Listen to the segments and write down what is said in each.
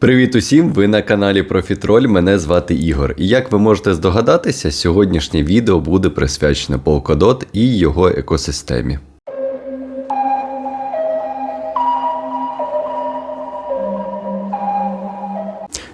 Привіт усім! Ви на каналі Профітроль. Мене звати Ігор. І як ви можете здогадатися, сьогоднішнє відео буде присвячене Polkadot і його екосистемі.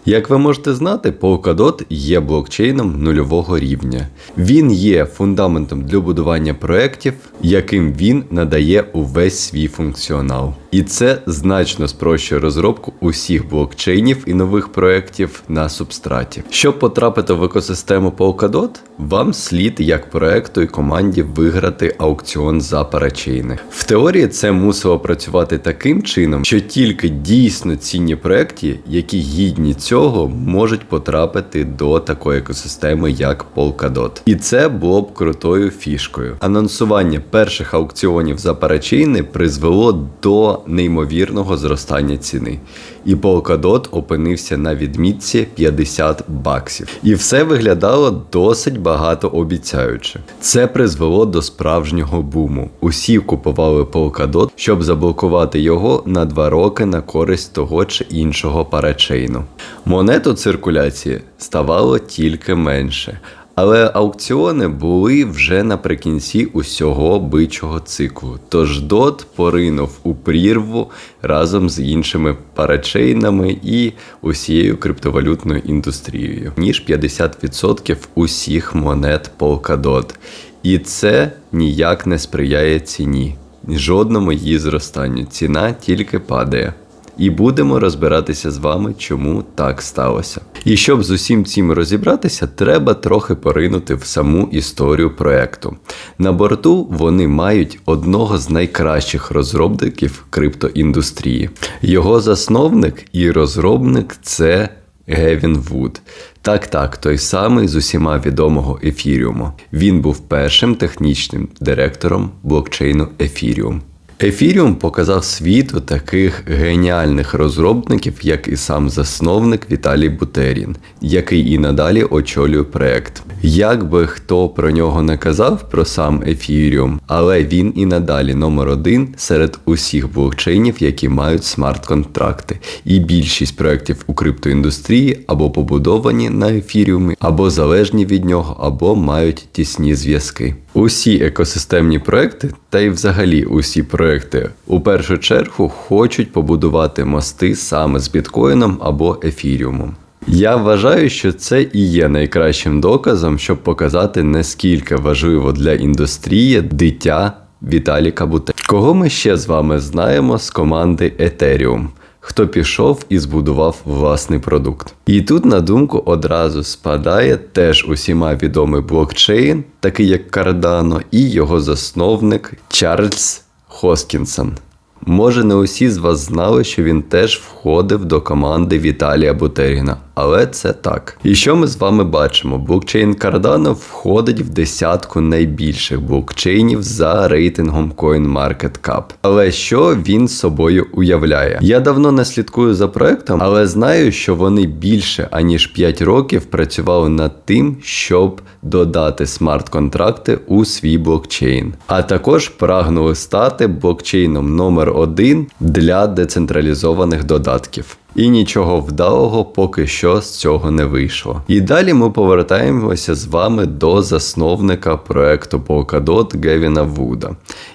Як ви можете знати, Polkadot є блокчейном нульового рівня. Він є фундаментом для будування проєктів, яким він надає увесь свій функціонал. І це значно спрощує розробку усіх блокчейнів і нових проєктів на субстраті. Щоб потрапити в екосистему Polkadot, вам слід як проекту і команді виграти аукціон за парачейни. В теорії це мусило працювати таким чином, що тільки дійсно цінні проекти, які гідні цього, можуть потрапити до такої екосистеми, як Polkadot. І це було б крутою фішкою. Анонсування перших аукціонів за парачейни призвело до неймовірного зростання ціни. І Polkadot опинився на відмітці 50 баксів. І все виглядало досить багато обіцяюче. Це призвело до справжнього буму. Усі купували Polkadot, щоб заблокувати його на 2 роки на користь того чи іншого парачейну. Монет у циркуляції ставало тільки менше. Але аукціони були вже наприкінці усього бичого циклу. Тож дот поринув у прірву разом з іншими парачейнами і усією криптовалютною індустрією, ніж 50% усіх монет Polkadot. І це ніяк не сприяє ціні, жодному її зростанню. Ціна тільки падає. І будемо розбиратися з вами, чому так сталося. І щоб з усім цим розібратися, треба трохи поринути в саму історію проекту. На борту вони мають одного з найкращих розробників криптоіндустрії. Його засновник і розробник це Гевін Вуд. Так, так, той самий з усіма відомого ефіріуму. Він був першим технічним директором блокчейну Ефіріум. Ефіріум показав світу таких геніальних розробників, як і сам засновник Віталій Бутерін, який і надалі очолює проект. Як би хто про нього не казав про сам Ефіріум, але він і надалі номер один серед усіх блокчейнів, які мають смарт-контракти. І більшість проєктів у криптоіндустрії або побудовані на ефіріумі, або залежні від нього, або мають тісні зв'язки. Усі екосистемні проекти, та й взагалі усі проекти у першу чергу хочуть побудувати мости саме з біткоїном або ефіріумом. Я вважаю, що це і є найкращим доказом, щоб показати наскільки важливо для індустрії дитя Віталіка Буте. Кого ми ще з вами знаємо з команди Ethereum? Хто пішов і збудував власний продукт. І тут на думку одразу спадає теж усіма відомий блокчейн, такий як Cardano, і його засновник Чарльз Хоскінсон. Може, не усі з вас знали, що він теж входив до команди Віталія Бутеріна, але це так. І що ми з вами бачимо? Блокчейн Cardano входить в десятку найбільших блокчейнів за рейтингом CoinMarketCap. Але що він собою уявляє? Я давно не слідкую за проектом, але знаю, що вони більше аніж 5 років працювали над тим, щоб додати смарт-контракти у свій блокчейн, а також прагнули стати блокчейном номер один для децентралізованих додатків. І нічого вдалого поки що з цього не вийшло. І далі ми повертаємося з вами до засновника проекту Polkadot Гевіна Вуда.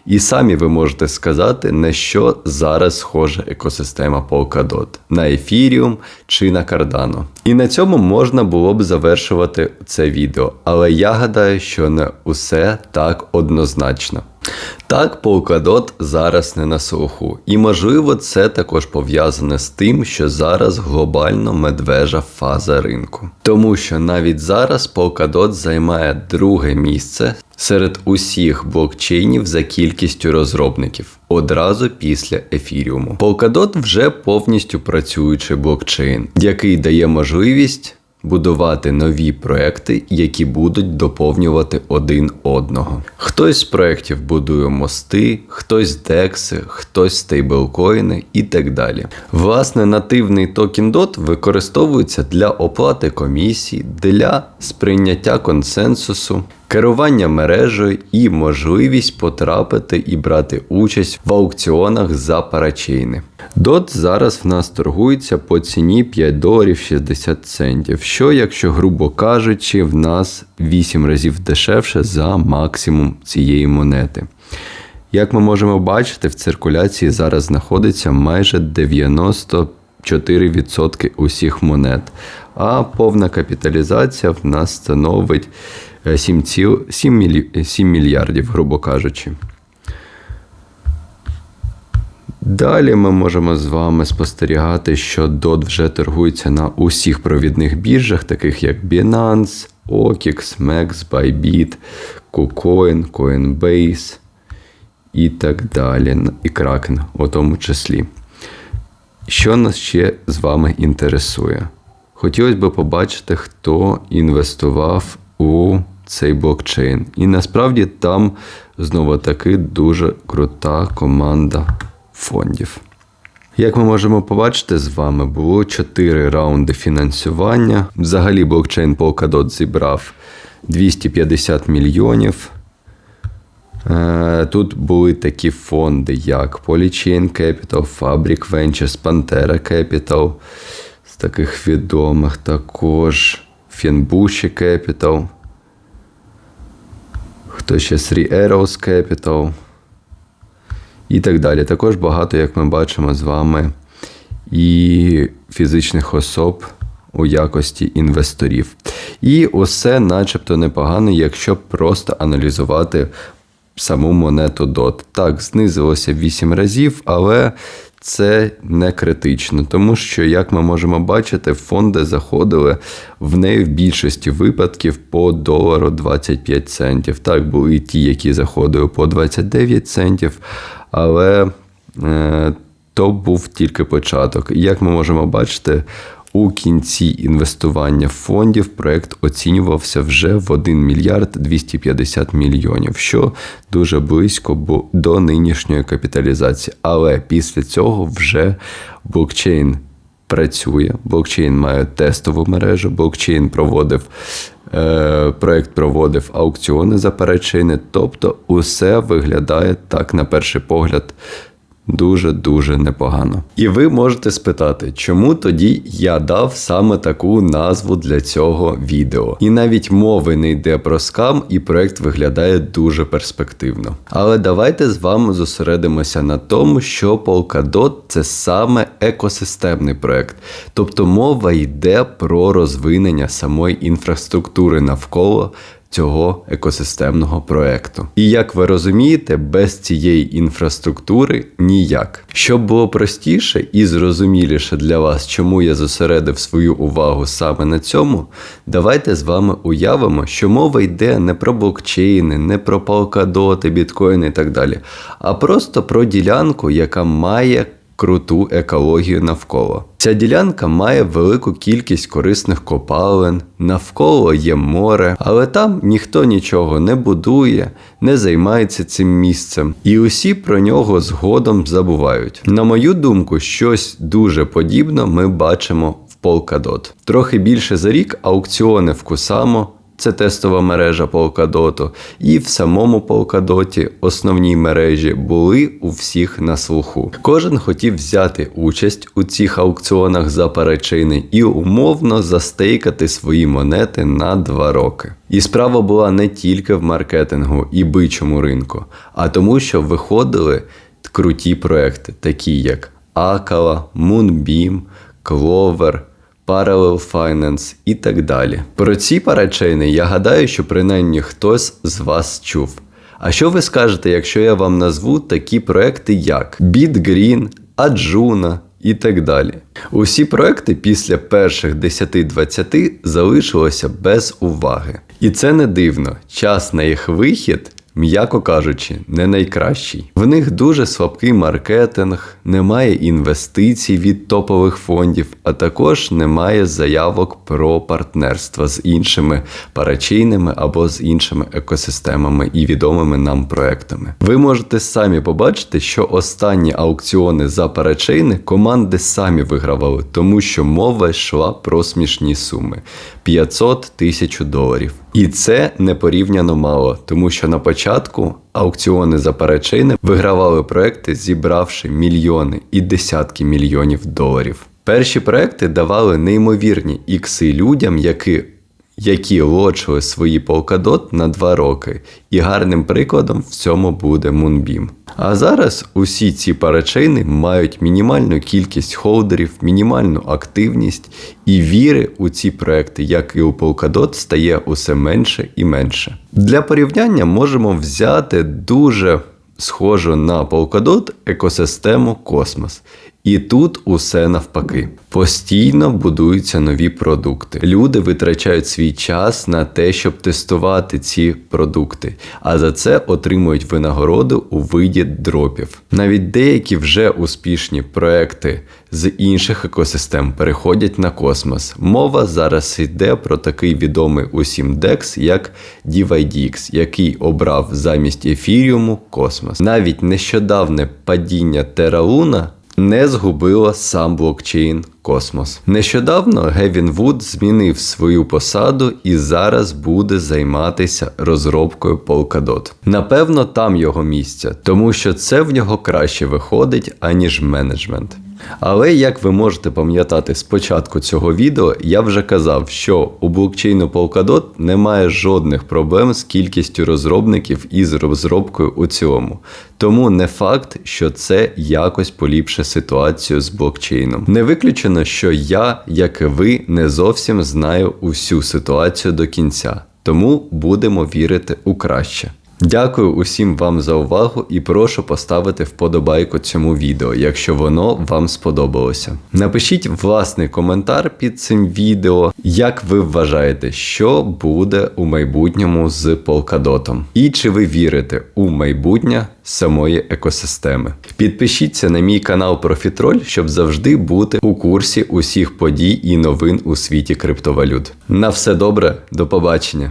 І самі ви можете сказати, на що зараз схожа екосистема Polkadot – на Ethereum чи на Cardano. І на цьому можна було б завершувати це відео, але я гадаю, що не усе так однозначно. Так, Polkadot зараз не на слуху, і можливо це також пов'язане з тим, що зараз глобально медвежа фаза ринку. Тому що навіть зараз Polkadot займає друге місце серед усіх блокчейнів за кількістю розробників одразу після ефіріуму. Polkadot вже повністю працюючий блокчейн, який дає можливість будувати нові проекти, які будуть доповнювати один одного. Хтось з проєктів будує мости, хтось декси, хтось стейблкоїни і так далі. Власне, нативний токен DOT використовується для оплати комісій, для сприйняття консенсусу. Керування мережею і можливість потрапити і брати участь в аукціонах за парачейни. DOT зараз в нас торгується по ціні 5 доларів 60 центів, що, якщо, грубо кажучи, в нас 8 разів дешевше за максимум цієї монети. Як ми можемо бачити, в циркуляції зараз знаходиться майже 94% усіх монет, а повна капіталізація в нас становить е, 7, ціл- 7, мілі- 7 мільярдів, грубо кажучи. Далі ми можемо з вами спостерігати, що DOT вже торгується на усіх провідних біржах, таких як Binance, OKX, MEX, Bybit, KuCoin, Coinbase і так далі. І Kraken у тому числі. Що нас ще з вами інтересує? Хотілося б побачити, хто інвестував у цей блокчейн. І насправді там знову таки дуже крута команда фондів. Як ми можемо побачити з вами, було 4 раунди фінансування. Взагалі блокчейн Polkadot зібрав 250 мільйонів. Е, Тут були такі фонди, як Polychain Capital, Fabric Ventures, Pantera Capital, з таких відомих також Finbushi Capital, хто ще Three Arrows Capital і так далі. Також багато, як ми бачимо з вами, і фізичних особ у якості інвесторів. І усе начебто непогано, якщо просто аналізувати саму монету DOT. Так, знизилося 8 разів, але це не критично, тому що, як ми можемо бачити, фонди заходили в неї в більшості випадків по долару 25 центів. Так, були ті, які заходили по 29 центів, але е, то був тільки початок. Як ми можемо бачити, у кінці інвестування фондів проект оцінювався вже в 1 мільярд 250 мільйонів, що дуже близько до нинішньої капіталізації. Але після цього вже блокчейн працює, блокчейн має тестову мережу, блокчейн проводив. е, Проект проводив аукціони за парачейни, тобто усе виглядає так на перший погляд дуже-дуже непогано. І ви можете спитати, чому тоді я дав саме таку назву для цього відео. І навіть мови не йде про скам, і проект виглядає дуже перспективно. Але давайте з вами зосередимося на тому, що Polkadot – це саме екосистемний проект. Тобто мова йде про розвинення самої інфраструктури навколо цього екосистемного проекту. І як ви розумієте, без цієї інфраструктури ніяк. Щоб було простіше і зрозуміліше для вас, чому я зосередив свою увагу саме на цьому, давайте з вами уявимо, що мова йде не про блокчейни, не про палкадоти, біткоїни і так далі, а просто про ділянку, яка має круту екологію навколо. Ця ділянка має велику кількість корисних копалин, навколо є море, але там ніхто нічого не будує, не займається цим місцем, і усі про нього згодом забувають. На мою думку, щось дуже подібне ми бачимо в Polkadot. Трохи більше за рік аукціони в Кусамо це тестова мережа Polkadot, і в самому Polkadot основній мережі були у всіх на слуху. Кожен хотів взяти участь у цих аукціонах за парачини і умовно застейкати свої монети на два роки. І справа була не тільки в маркетингу і бичому ринку, а тому, що виходили круті проекти, такі як Акала, Moonbeam, Clover, Parallel Finance і так далі. Про ці парачейни я гадаю, що принаймні хтось з вас чув. А що ви скажете, якщо я вам назву такі проекти, як BitGreen, Аджуна і так далі? Усі проекти після перших 10-20 залишилися без уваги. І це не дивно. Час на їх вихід м'яко кажучи, не найкращий. В них дуже слабкий маркетинг, немає інвестицій від топових фондів, а також немає заявок про партнерства з іншими парачейними або з іншими екосистемами і відомими нам проектами. Ви можете самі побачити, що останні аукціони за парачейни команди самі вигравали, тому що мова йшла про смішні суми 500 тисяч доларів. І це не порівняно мало, тому що на початку аукціони за перечини вигравали проекти, зібравши мільйони і десятки мільйонів доларів. Перші проекти давали неймовірні ікси людям, які які лочили свої Polkadot на 2 роки, і гарним прикладом в цьому буде Moonbeam. А зараз усі ці парачейни мають мінімальну кількість холдерів, мінімальну активність, і віри у ці проекти, як і у Polkadot, стає усе менше і менше. Для порівняння можемо взяти дуже схожу на Polkadot екосистему Космос. І тут усе навпаки. Постійно будуються нові продукти. Люди витрачають свій час на те, щоб тестувати ці продукти, а за це отримують винагороду у виді дропів. Навіть деякі вже успішні проекти з інших екосистем переходять на космос. Мова зараз йде про такий відомий усім DEX, як DivideX, який обрав замість ефіріуму космос. Навіть нещодавне падіння Тералуна не згубила сам блокчейн Космос. Нещодавно Гевін Вуд змінив свою посаду і зараз буде займатися розробкою Polkadot. Напевно, там його місце, тому що це в нього краще виходить, аніж менеджмент. Але як ви можете пам'ятати з початку цього відео, я вже казав, що у блокчейну Polkadot немає жодних проблем з кількістю розробників і з розробкою у цілому. Тому не факт, що це якось поліпше ситуацію з блокчейном. Не виключено, що я, як і ви, не зовсім знаю усю ситуацію до кінця. Тому будемо вірити у краще. Дякую усім вам за увагу і прошу поставити вподобайку цьому відео, якщо воно вам сподобалося. Напишіть власний коментар під цим відео, як ви вважаєте, що буде у майбутньому з Polkadot. І чи ви вірите у майбутнє самої екосистеми. Підпишіться на мій канал Профітроль, щоб завжди бути у курсі усіх подій і новин у світі криптовалют. На все добре, до побачення!